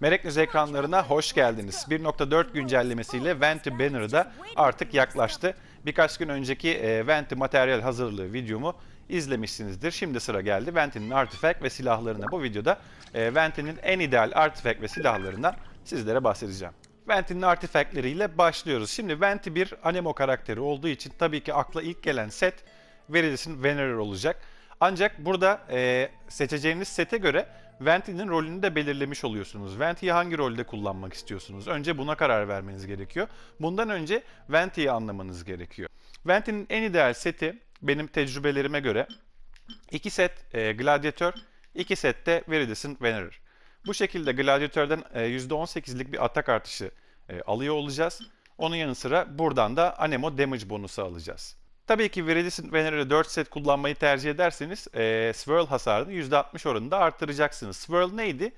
Merekniz ekranlarına hoş geldiniz. 1.4 güncellemesiyle Venti Banner da artık yaklaştı. Birkaç gün önceki e, Venti materyal hazırlığı videomu izlemişsinizdir. Şimdi sıra geldi Venti'nin artifact ve silahlarına. Bu videoda e, Venti'nin en ideal artifact ve silahlarından sizlere bahsedeceğim. Venti'nin artifactleriyle başlıyoruz. Şimdi Venti bir anemo karakteri olduğu için tabii ki akla ilk gelen set Veridis'in Venerer olacak. Ancak burada e, seçeceğiniz sete göre Venti'nin rolünü de belirlemiş oluyorsunuz. Venti'yi hangi rolde kullanmak istiyorsunuz? Önce buna karar vermeniz gerekiyor. Bundan önce Venti'yi anlamanız gerekiyor. Venti'nin en ideal seti benim tecrübelerime göre iki set e, Gladiator, iki set de Veridis'in Venerer. Bu şekilde Gladiator'dan e, %18'lik bir atak artışı e, alıyor olacağız. Onun yanı sıra buradan da Anemo Damage bonusu alacağız. Tabii ki Viridis'in Venerer'ı 4 set kullanmayı tercih ederseniz e, Swirl hasarını %60 oranında arttıracaksınız. Swirl neydi?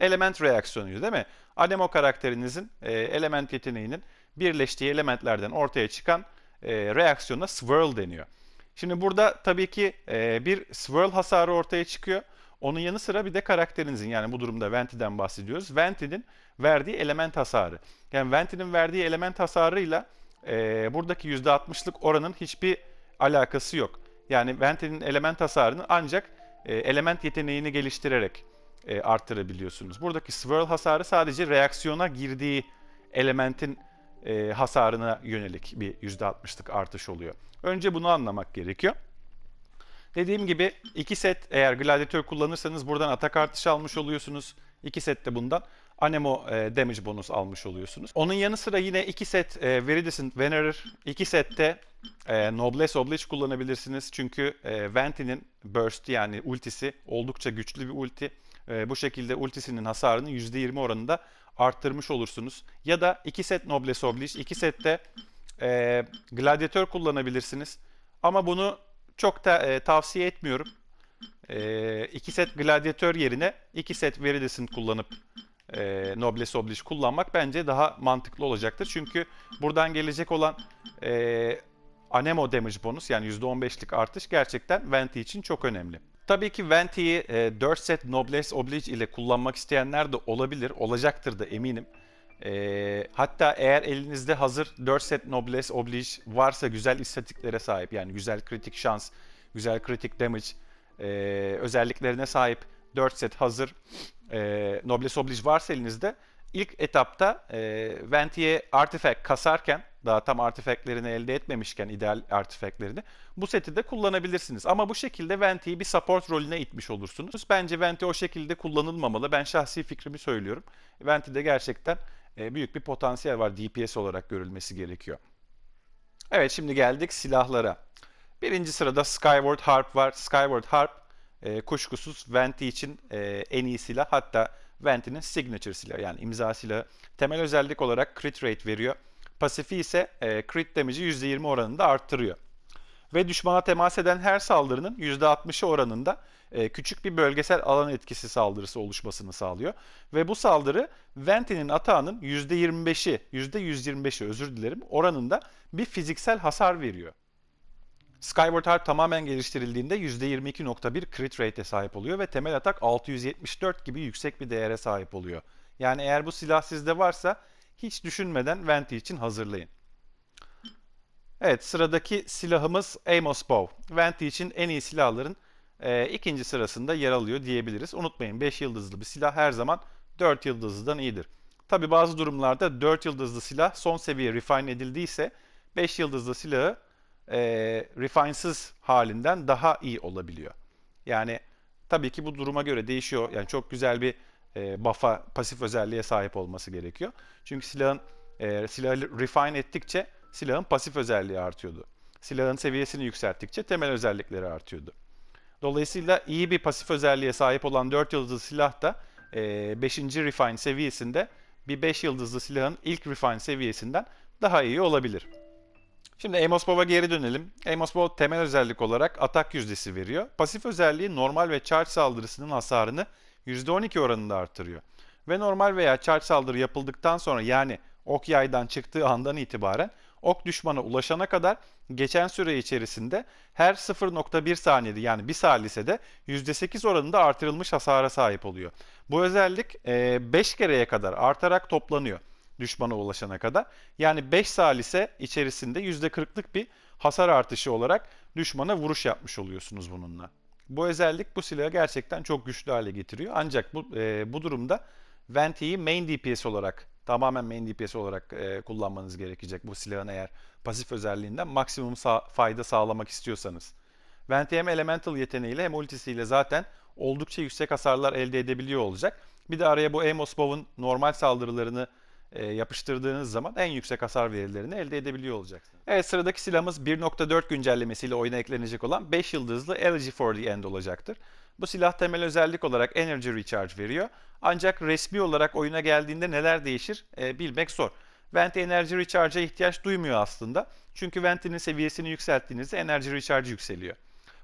Element reaksiyonuydu değil mi? Anemo karakterinizin e, element yeteneğinin birleştiği elementlerden ortaya çıkan e, reaksiyona Swirl deniyor. Şimdi burada tabii ki e, bir Swirl hasarı ortaya çıkıyor. Onun yanı sıra bir de karakterinizin yani bu durumda Venti'den bahsediyoruz. Venti'nin verdiği element hasarı. Yani Venti'nin verdiği element hasarıyla e, buradaki %60'lık oranın hiçbir alakası yok. Yani Venti'nin element hasarını ancak e, element yeteneğini geliştirerek e, arttırabiliyorsunuz. Buradaki swirl hasarı sadece reaksiyona girdiği elementin e, hasarına yönelik bir %60'lık artış oluyor. Önce bunu anlamak gerekiyor. Dediğim gibi iki set eğer gladiatör kullanırsanız buradan atak artışı almış oluyorsunuz. İki set de bundan Anemo e, damage bonus almış oluyorsunuz. Onun yanı sıra yine iki set e, Viridiscent Venerer, iki sette e, Noblesse Oblige kullanabilirsiniz. Çünkü e, Venti'nin burst yani ultisi oldukça güçlü bir ulti. E, bu şekilde ultisinin hasarını %20 oranında arttırmış olursunuz. Ya da iki set Noblesse Oblige, iki sette e, Gladiator kullanabilirsiniz. Ama bunu çok da e, tavsiye etmiyorum. E, set Gladiator yerine iki set Viridescent kullanıp e, Noblesse Oblige kullanmak bence daha mantıklı olacaktır. Çünkü buradan gelecek olan e, Anemo damage bonus yani %15'lik artış gerçekten Venti için çok önemli. Tabii ki Venti'yi e, 4 set Noblesse Oblige ile kullanmak isteyenler de olabilir, olacaktır da eminim. E, hatta eğer elinizde hazır 4 set Noblesse Oblige varsa güzel istatistiklere sahip yani güzel kritik şans, güzel kritik damage e, özelliklerine sahip 4 set hazır e, Noblesse Oblige varsa elinizde ilk etapta e, Venti'ye artifact kasarken daha tam artifactlerini elde etmemişken ideal artifactlerini bu seti de kullanabilirsiniz. Ama bu şekilde Venti'yi bir support rolüne itmiş olursunuz. Bence Venti o şekilde kullanılmamalı. Ben şahsi fikrimi söylüyorum. Venti'de gerçekten e, büyük bir potansiyel var. DPS olarak görülmesi gerekiyor. Evet şimdi geldik silahlara. Birinci sırada Skyward Harp var. Skyward Harp e, kuşkusuz Venti için e, en iyi silah. Hatta Venti'nin signature silahı yani imza silahı. Temel özellik olarak crit rate veriyor. Pasifi ise e, crit damage'i %20 oranında arttırıyor. Ve düşmana temas eden her saldırının %60'ı oranında e, küçük bir bölgesel alan etkisi saldırısı oluşmasını sağlıyor. Ve bu saldırı Venti'nin atağının %25'i, %125'i özür dilerim oranında bir fiziksel hasar veriyor. Skyward Harp tamamen geliştirildiğinde %22.1 crit rate'e sahip oluyor ve temel atak 674 gibi yüksek bir değere sahip oluyor. Yani eğer bu silah sizde varsa hiç düşünmeden Venti için hazırlayın. Evet sıradaki silahımız Amos Bow. Venti için en iyi silahların e, ikinci sırasında yer alıyor diyebiliriz. Unutmayın 5 yıldızlı bir silah her zaman 4 yıldızlıdan iyidir. Tabi bazı durumlarda 4 yıldızlı silah son seviye refine edildiyse 5 yıldızlı silahı e, refinesız halinden daha iyi olabiliyor. Yani tabii ki bu duruma göre değişiyor. Yani çok güzel bir e, buff'a, pasif özelliğe sahip olması gerekiyor. Çünkü silahın e, silahı refine ettikçe silahın pasif özelliği artıyordu. Silahın seviyesini yükselttikçe temel özellikleri artıyordu. Dolayısıyla iyi bir pasif özelliğe sahip olan 4 yıldızlı silah da 5. E, refine seviyesinde bir 5 yıldızlı silahın ilk refine seviyesinden daha iyi olabilir. Şimdi Amos Bow'a geri dönelim. Amos Bow temel özellik olarak atak yüzdesi veriyor. Pasif özelliği normal ve charge saldırısının hasarını %12 oranında artırıyor. Ve normal veya charge saldırı yapıldıktan sonra yani ok yaydan çıktığı andan itibaren Ok düşmana ulaşana kadar geçen süre içerisinde her 0.1 saniyede yani 1 salisede %8 oranında artırılmış hasara sahip oluyor. Bu özellik 5 kereye kadar artarak toplanıyor düşmana ulaşana kadar. Yani 5 salise içerisinde %40'lık bir hasar artışı olarak düşmana vuruş yapmış oluyorsunuz bununla. Bu özellik bu silahı gerçekten çok güçlü hale getiriyor. Ancak bu, e, bu durumda Venti'yi main DPS olarak tamamen main DPS olarak e, kullanmanız gerekecek bu silahın eğer pasif özelliğinden maksimum sa- fayda sağlamak istiyorsanız. Venti hem elemental yeteneğiyle hem ultisiyle zaten oldukça yüksek hasarlar elde edebiliyor olacak. Bir de araya bu Amos Bow'un normal saldırılarını e, yapıştırdığınız zaman en yüksek hasar verilerini elde edebiliyor olacaksınız. Evet sıradaki silahımız 1.4 güncellemesiyle oyuna eklenecek olan 5 yıldızlı Elegy for the End olacaktır. Bu silah temel özellik olarak Energy Recharge veriyor. Ancak resmi olarak oyuna geldiğinde neler değişir e, bilmek zor. Venti Energy Recharge'a ihtiyaç duymuyor aslında. Çünkü Venti'nin seviyesini yükselttiğinizde Energy Recharge yükseliyor.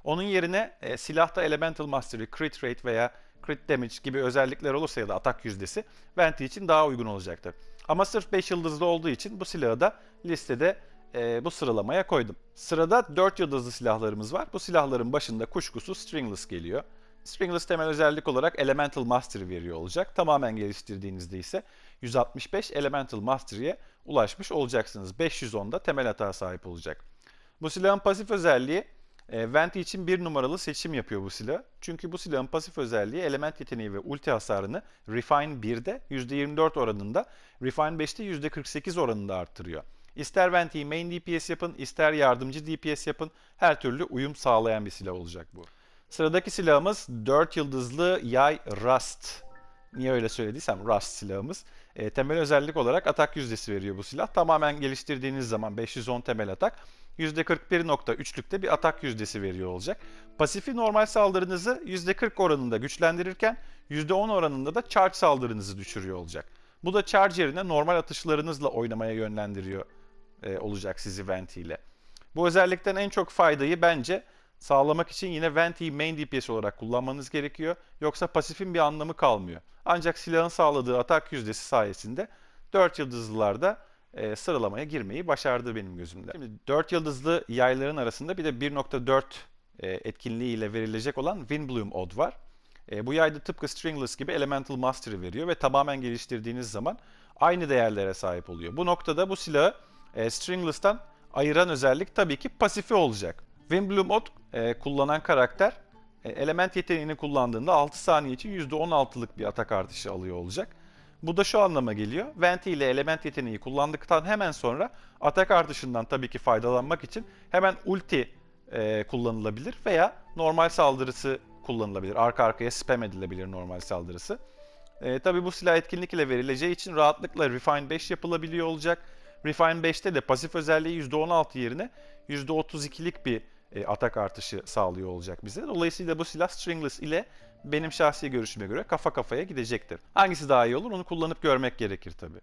Onun yerine e, silahta Elemental Mastery, Crit Rate veya Crit Damage gibi özellikler olursa ya da atak yüzdesi Venti için daha uygun olacaktır. Ama sırf 5 yıldızlı olduğu için bu silahı da listede e, bu sıralamaya koydum. Sırada 4 yıldızlı silahlarımız var. Bu silahların başında kuşkusuz Stringless geliyor. Stringless temel özellik olarak Elemental Mastery veriyor olacak. Tamamen geliştirdiğinizde ise 165 Elemental Mastery'e ulaşmış olacaksınız. 510'da temel hata sahip olacak. Bu silahın pasif özelliği e, Venti için bir numaralı seçim yapıyor bu silah. Çünkü bu silahın pasif özelliği element yeteneği ve ulti hasarını Refine 1'de %24 oranında, Refine 5'te %48 oranında arttırıyor. İster Venti'yi main DPS yapın, ister yardımcı DPS yapın, her türlü uyum sağlayan bir silah olacak bu. Sıradaki silahımız 4 yıldızlı yay Rust. Niye öyle söylediysem Rust silahımız. E, temel özellik olarak atak yüzdesi veriyor bu silah. Tamamen geliştirdiğiniz zaman 510 temel atak %41.3'lükte bir atak yüzdesi veriyor olacak. Pasifi normal saldırınızı %40 oranında güçlendirirken %10 oranında da charge saldırınızı düşürüyor olacak. Bu da charge yerine normal atışlarınızla oynamaya yönlendiriyor e, olacak sizi Venti ile. Bu özellikten en çok faydayı bence sağlamak için yine Venti'yi main DPS olarak kullanmanız gerekiyor. Yoksa pasifin bir anlamı kalmıyor. Ancak silahın sağladığı atak yüzdesi sayesinde 4 yıldızlılarda e, sıralamaya girmeyi başardı benim gözümde. Şimdi 4 yıldızlı yayların arasında bir de 1.4 e, etkinliğiyle verilecek olan Windbloom Odd var. E, bu yayda tıpkı Stringless gibi Elemental Mastery veriyor ve tamamen geliştirdiğiniz zaman aynı değerlere sahip oluyor. Bu noktada bu silahı e, Stringless'tan ayıran özellik tabii ki pasifi olacak. Windbloom Odd e, kullanan karakter e, element yeteneğini kullandığında 6 saniye için %16'lık bir atak artışı alıyor olacak. Bu da şu anlama geliyor. Venti ile element yeteneği kullandıktan hemen sonra atak artışından tabii ki faydalanmak için hemen ulti e, kullanılabilir veya normal saldırısı kullanılabilir. Arka arkaya spam edilebilir normal saldırısı. E, tabii bu silah etkinlik ile verileceği için rahatlıkla Refine 5 yapılabiliyor olacak. Refine 5'te de pasif özelliği %16 yerine %32'lik bir e, atak artışı sağlıyor olacak bize. Dolayısıyla bu silah Stringless ile benim şahsi görüşüme göre kafa kafaya gidecektir. Hangisi daha iyi olur onu kullanıp görmek gerekir tabi.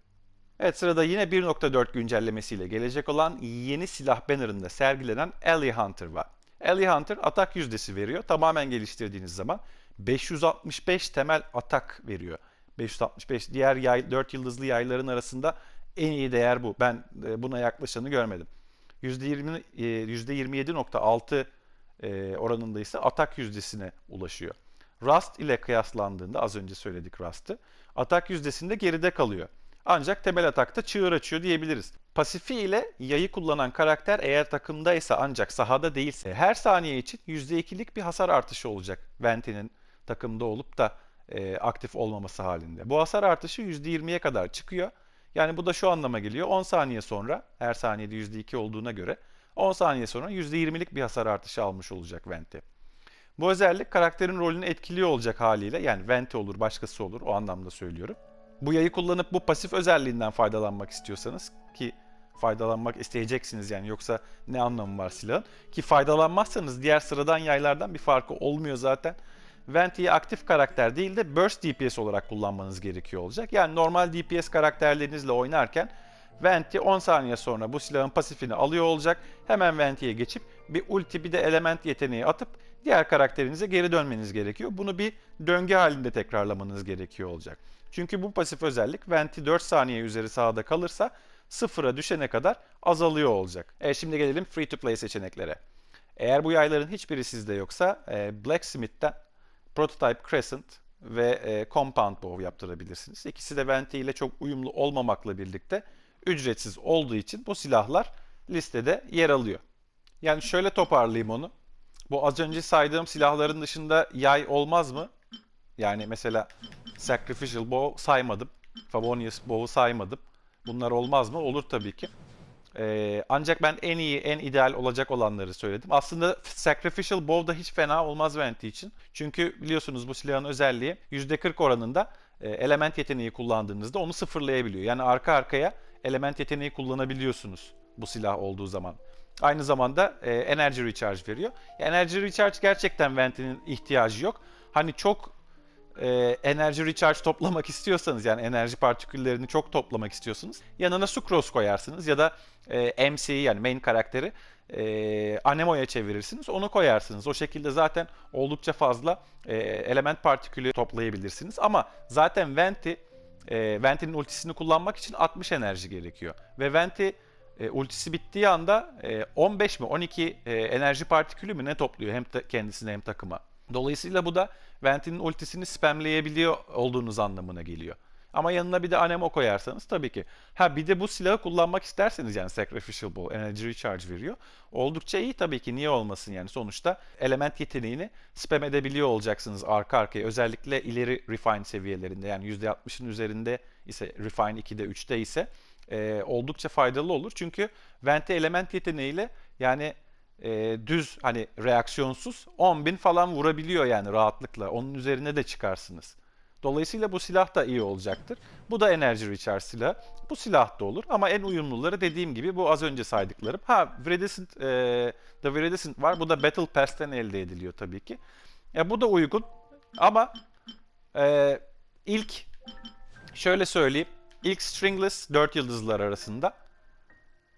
Evet sırada yine 1.4 güncellemesiyle gelecek olan yeni silah bannerında sergilenen Alley Hunter var. Alley Hunter atak yüzdesi veriyor. Tamamen geliştirdiğiniz zaman 565 temel atak veriyor. 565 diğer yay, 4 yıldızlı yayların arasında en iyi değer bu. Ben e, buna yaklaşanı görmedim. %20, %27.6 e, oranında ise atak yüzdesine ulaşıyor. Rust ile kıyaslandığında az önce söyledik Rust'ı. Atak yüzdesinde geride kalıyor. Ancak temel atakta çığır açıyor diyebiliriz. Pasifi ile yayı kullanan karakter eğer takımdaysa ancak sahada değilse her saniye için %2'lik bir hasar artışı olacak Venti'nin takımda olup da e, aktif olmaması halinde. Bu hasar artışı %20'ye kadar çıkıyor. Yani bu da şu anlama geliyor. 10 saniye sonra her saniyede %2 olduğuna göre 10 saniye sonra %20'lik bir hasar artışı almış olacak Venti. Bu özellik karakterin rolünü etkiliyor olacak haliyle yani Venti olur başkası olur o anlamda söylüyorum. Bu yayı kullanıp bu pasif özelliğinden faydalanmak istiyorsanız ki faydalanmak isteyeceksiniz yani yoksa ne anlamı var silahın ki faydalanmazsanız diğer sıradan yaylardan bir farkı olmuyor zaten. Venti'yi aktif karakter değil de Burst DPS olarak kullanmanız gerekiyor olacak. Yani normal DPS karakterlerinizle oynarken Venti 10 saniye sonra bu silahın pasifini alıyor olacak. Hemen Venti'ye geçip bir ulti bir de element yeteneği atıp diğer karakterinize geri dönmeniz gerekiyor. Bunu bir döngü halinde tekrarlamanız gerekiyor olacak. Çünkü bu pasif özellik Venti 4 saniye üzeri sahada kalırsa sıfıra düşene kadar azalıyor olacak. E şimdi gelelim free to play seçeneklere. Eğer bu yayların hiçbiri sizde yoksa e, Blacksmith'ten Prototype Crescent ve e, Compound Bow yaptırabilirsiniz. İkisi de Venti ile çok uyumlu olmamakla birlikte ücretsiz olduğu için bu silahlar listede yer alıyor. Yani şöyle toparlayayım onu. Bu az önce saydığım silahların dışında yay olmaz mı? Yani mesela Sacrificial Bow saymadım. Favonius Bow'u saymadım. Bunlar olmaz mı? Olur tabii ki. Ee, ancak ben en iyi, en ideal olacak olanları söyledim. Aslında Sacrificial Bow da hiç fena olmaz Venti için. Çünkü biliyorsunuz bu silahın özelliği %40 oranında e, element yeteneği kullandığınızda onu sıfırlayabiliyor. Yani arka arkaya element yeteneği kullanabiliyorsunuz bu silah olduğu zaman. Aynı zamanda e, energy recharge veriyor. Energy recharge gerçekten Venti'nin ihtiyacı yok. Hani çok e, enerji recharge toplamak istiyorsanız yani enerji partiküllerini çok toplamak istiyorsanız yanına sucrose koyarsınız ya da e, MC yani main karakteri e, anemoya çevirirsiniz onu koyarsınız. O şekilde zaten oldukça fazla e, element partikülü toplayabilirsiniz. Ama zaten Venti e, Venti'nin ultisini kullanmak için 60 enerji gerekiyor. Ve Venti e, ultisi bittiği anda e, 15 mi 12 e, enerji partikülü mü ne topluyor hem ta- kendisine hem takıma. Dolayısıyla bu da Venti'nin ultisini spamleyebiliyor olduğunuz anlamına geliyor. Ama yanına bir de Anemo koyarsanız tabii ki. Ha bir de bu silahı kullanmak isterseniz yani Sacrificial Bow Energy Recharge veriyor. Oldukça iyi tabii ki niye olmasın yani sonuçta element yeteneğini spam edebiliyor olacaksınız arka arkaya. Özellikle ileri refine seviyelerinde yani %60'ın üzerinde ise refine 2'de 3'te ise e, oldukça faydalı olur. Çünkü Venti element yeteneğiyle yani e, düz hani reaksiyonsuz 10.000 falan vurabiliyor yani rahatlıkla. Onun üzerine de çıkarsınız. Dolayısıyla bu silah da iyi olacaktır. Bu da enerji recharge silahı. Bu silah da olur ama en uyumluları dediğim gibi bu az önce saydıklarım. Ha Viridescent, e, The Viridescent var. Bu da Battle Pass'ten elde ediliyor tabii ki. Ya bu da uygun ama e, ilk şöyle söyleyeyim. İlk Stringless 4 yıldızlar arasında.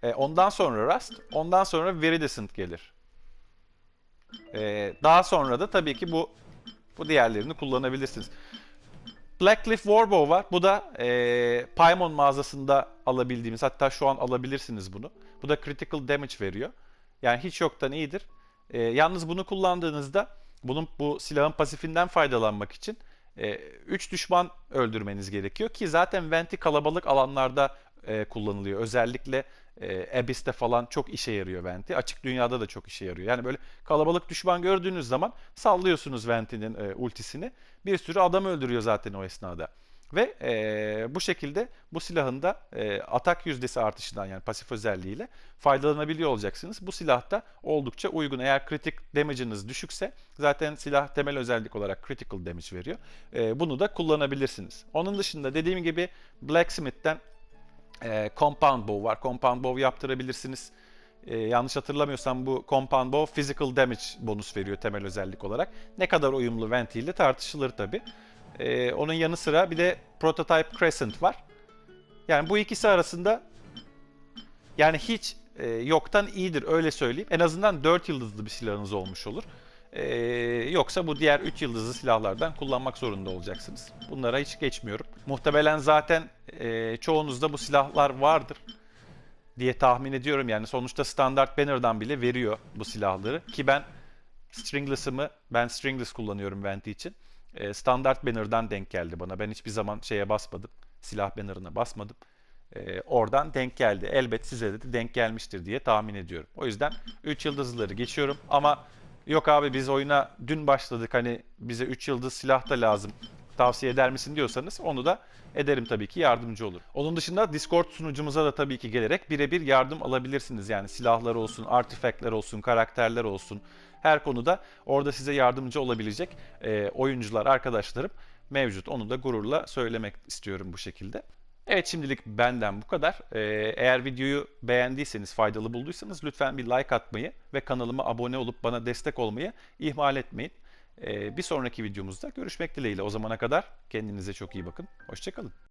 E, ondan sonra Rust, ondan sonra Viridescent gelir. E, daha sonra da tabii ki bu bu diğerlerini kullanabilirsiniz. Blackcliff Warbow var. Bu da e, Paimon mağazasında alabildiğimiz, hatta şu an alabilirsiniz bunu. Bu da critical damage veriyor. Yani hiç yoktan iyidir. E, yalnız bunu kullandığınızda bunun bu silahın pasifinden faydalanmak için 3 düşman öldürmeniz gerekiyor ki zaten Venti kalabalık alanlarda e, kullanılıyor. Özellikle e, Abyss'te falan çok işe yarıyor Venti. Açık dünyada da çok işe yarıyor. Yani böyle kalabalık düşman gördüğünüz zaman sallıyorsunuz Venti'nin e, ultisini. Bir sürü adam öldürüyor zaten o esnada. Ve e, bu şekilde bu silahın da e, atak yüzdesi artışından yani pasif özelliğiyle faydalanabiliyor olacaksınız. Bu silah da oldukça uygun. Eğer kritik damage'ınız düşükse zaten silah temel özellik olarak critical damage veriyor. E, bunu da kullanabilirsiniz. Onun dışında dediğim gibi Blacksmith'ten e, Compound Bow var. Compound Bow yaptırabilirsiniz. E, yanlış hatırlamıyorsam bu Compound Bow Physical Damage bonus veriyor temel özellik olarak. Ne kadar uyumlu Venti ile tartışılır tabi. E, onun yanı sıra bir de Prototype Crescent var. Yani bu ikisi arasında yani hiç e, yoktan iyidir öyle söyleyeyim. En azından 4 yıldızlı bir silahınız olmuş olur. Ee, yoksa bu diğer 3 yıldızlı silahlardan kullanmak zorunda olacaksınız. Bunlara hiç geçmiyorum. Muhtemelen zaten e, çoğunuzda bu silahlar vardır diye tahmin ediyorum. Yani sonuçta standart banner'dan bile veriyor bu silahları. Ki ben Stringless'ımı, ben Stringless kullanıyorum Venti için. E, standart banner'dan denk geldi bana. Ben hiçbir zaman şeye basmadım. Silah banner'ına basmadım. E, oradan denk geldi. Elbet size de denk gelmiştir diye tahmin ediyorum. O yüzden 3 yıldızlıları geçiyorum ama yok abi biz oyuna dün başladık hani bize 3 yıldız silah da lazım tavsiye eder misin diyorsanız onu da ederim tabii ki yardımcı olur. Onun dışında Discord sunucumuza da tabii ki gelerek birebir yardım alabilirsiniz. Yani silahlar olsun, artifactler olsun, karakterler olsun her konuda orada size yardımcı olabilecek e, oyuncular, arkadaşlarım mevcut. Onu da gururla söylemek istiyorum bu şekilde. Evet şimdilik benden bu kadar. Ee, eğer videoyu beğendiyseniz, faydalı bulduysanız lütfen bir like atmayı ve kanalıma abone olup bana destek olmayı ihmal etmeyin. Ee, bir sonraki videomuzda görüşmek dileğiyle. O zamana kadar kendinize çok iyi bakın. Hoşçakalın.